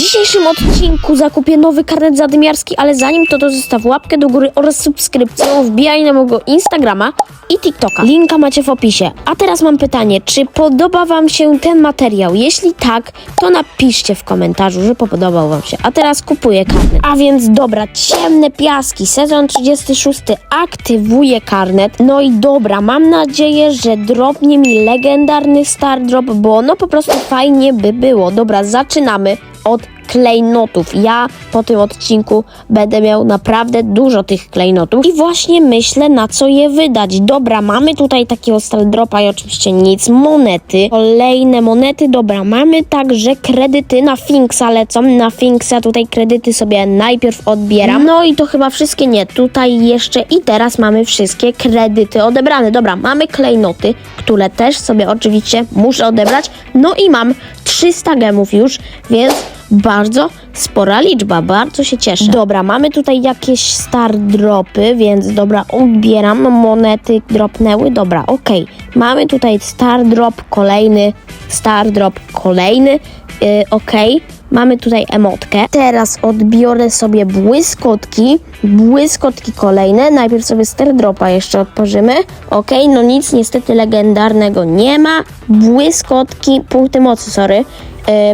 dzisiejszym odcinku zakupię nowy karnet zadymiarski, ale zanim to, to zostaw łapkę do góry oraz subskrypcję, wbijaj na mojego Instagrama i TikToka. Linka macie w opisie. A teraz mam pytanie, czy podoba wam się ten materiał? Jeśli tak, to napiszcie w komentarzu, że podobał wam się. A teraz kupuję karnet. A więc dobra, ciemne piaski, sezon 36, aktywuję karnet. No i dobra, mam nadzieję, że dropnie mi legendarny star drop, bo no po prostu fajnie by było. Dobra, zaczynamy od klejnotów. Ja po tym odcinku będę miał naprawdę dużo tych klejnotów i właśnie myślę na co je wydać. Dobra, mamy tutaj takiego staldropa i oczywiście nic, monety, kolejne monety, dobra, mamy także kredyty na Finksa lecą, na Finksa tutaj kredyty sobie najpierw odbieram, no i to chyba wszystkie. Nie, tutaj jeszcze i teraz mamy wszystkie kredyty odebrane, dobra, mamy klejnoty, które też sobie oczywiście muszę odebrać, no i mam 300 gemów już, więc bardzo spora liczba, bardzo się cieszę. Dobra, mamy tutaj jakieś star dropy, więc dobra, odbieram, monety dropnęły, dobra, okej. Mamy tutaj star drop, kolejny, star drop, kolejny, yy, okej. Mamy tutaj emotkę. Teraz odbiorę sobie błyskotki. Błyskotki kolejne. Najpierw sobie star dropa jeszcze otworzymy. Okej, no nic niestety legendarnego nie ma. Błyskotki, punkty mocy, sorry.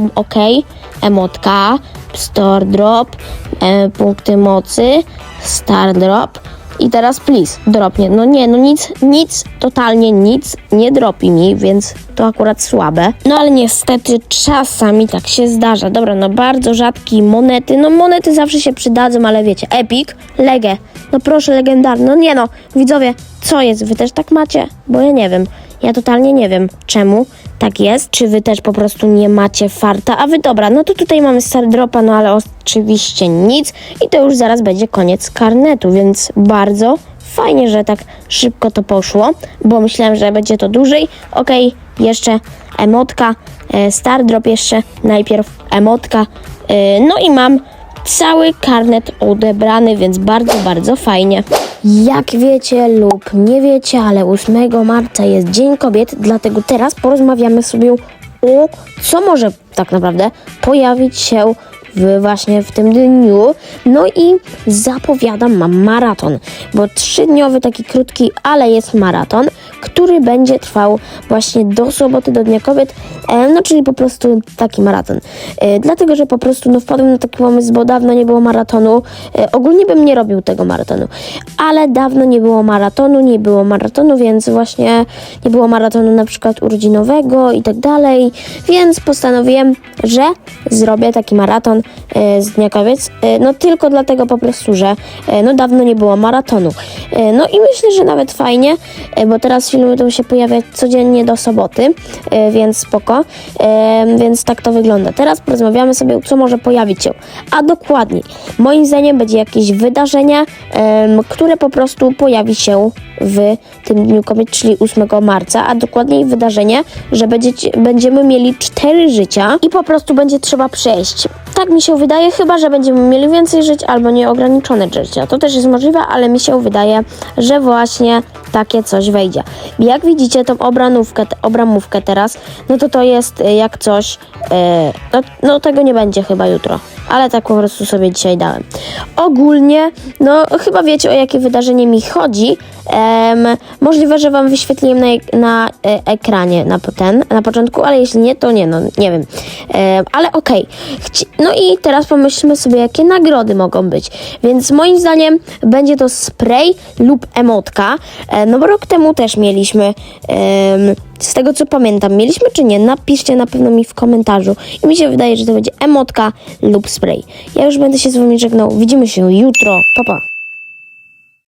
Ym, Okej, emotka, star drop, e, punkty mocy, star drop. I teraz please, dropnie. No nie, no nic, nic, totalnie nic nie dropi mi, więc to akurat słabe. No ale niestety czasami tak się zdarza. Dobra, no bardzo rzadkie monety. No monety zawsze się przydadzą, ale wiecie, epic, legę. No proszę, legendarny. No nie no, widzowie, co jest? Wy też tak macie? Bo ja nie wiem. Ja totalnie nie wiem, czemu tak jest. Czy wy też po prostu nie macie farta? A wy dobra, no to tutaj mamy star dropa, no ale oczywiście nic. I to już zaraz będzie koniec karnetu, więc bardzo fajnie, że tak szybko to poszło, bo myślałem, że będzie to dłużej. Okej, jeszcze emotka, e, star drop jeszcze, najpierw emotka. E, no i mam cały karnet odebrany, więc bardzo, bardzo fajnie. Jak wiecie lub nie wiecie, ale 8 marca jest Dzień Kobiet, dlatego teraz porozmawiamy sobie o co może tak naprawdę pojawić się w właśnie w tym dniu. No i zapowiadam, mam maraton, bo trzydniowy, taki krótki, ale jest maraton, który będzie trwał właśnie do soboty, do Dnia Kobiet, no czyli po prostu taki maraton. E, dlatego, że po prostu no, wpadłem na taki pomysł, bo dawno nie było maratonu. E, ogólnie bym nie robił tego maratonu, ale dawno nie było maratonu, nie było maratonu, więc właśnie nie było maratonu na przykład urodzinowego i tak dalej, więc postanowiłem, że zrobię taki maraton z Dnia Kobiet, e, no tylko dlatego po prostu, że e, no dawno nie było maratonu. E, no i myślę, że nawet fajnie, e, bo teraz filmy będą się pojawiać codziennie do soboty, e, więc spoko, e, więc tak to wygląda. Teraz porozmawiamy sobie, co może pojawić się, a dokładniej, moim zdaniem będzie jakieś wydarzenie, które po prostu pojawi się w tym Dniu Kobiet, czyli 8 marca, a dokładniej wydarzenie, że będziemy mieli cztery życia i po prostu będzie trzeba przejść. Tak mi się wydaje, chyba że będziemy mieli więcej żyć albo nieograniczone życia. To też jest możliwe, ale mi się wydaje, że właśnie takie coś wejdzie. Jak widzicie tą obranówkę, obramówkę teraz, no to to jest y, jak coś, e, no, no tego nie będzie chyba jutro, ale tak po prostu sobie dzisiaj dałem. Ogólnie, no chyba wiecie o jakie wydarzenie mi chodzi. Możliwe, że wam wyświetliłem na, na e, ekranie na ten, na początku, ale jeśli nie, to nie, no nie wiem. Em, ale okej. Chci- No i teraz pomyślmy sobie, jakie nagrody mogą być. Więc moim zdaniem będzie to spray lub emotka. E, no bo rok temu też mieliśmy, z tego co pamiętam, mieliśmy czy nie? Napiszcie na pewno mi w komentarzu. I mi się wydaje, że to będzie emotka lub spray. Ja już będę się z wami żegnał. Widzimy się jutro. Pa, pa.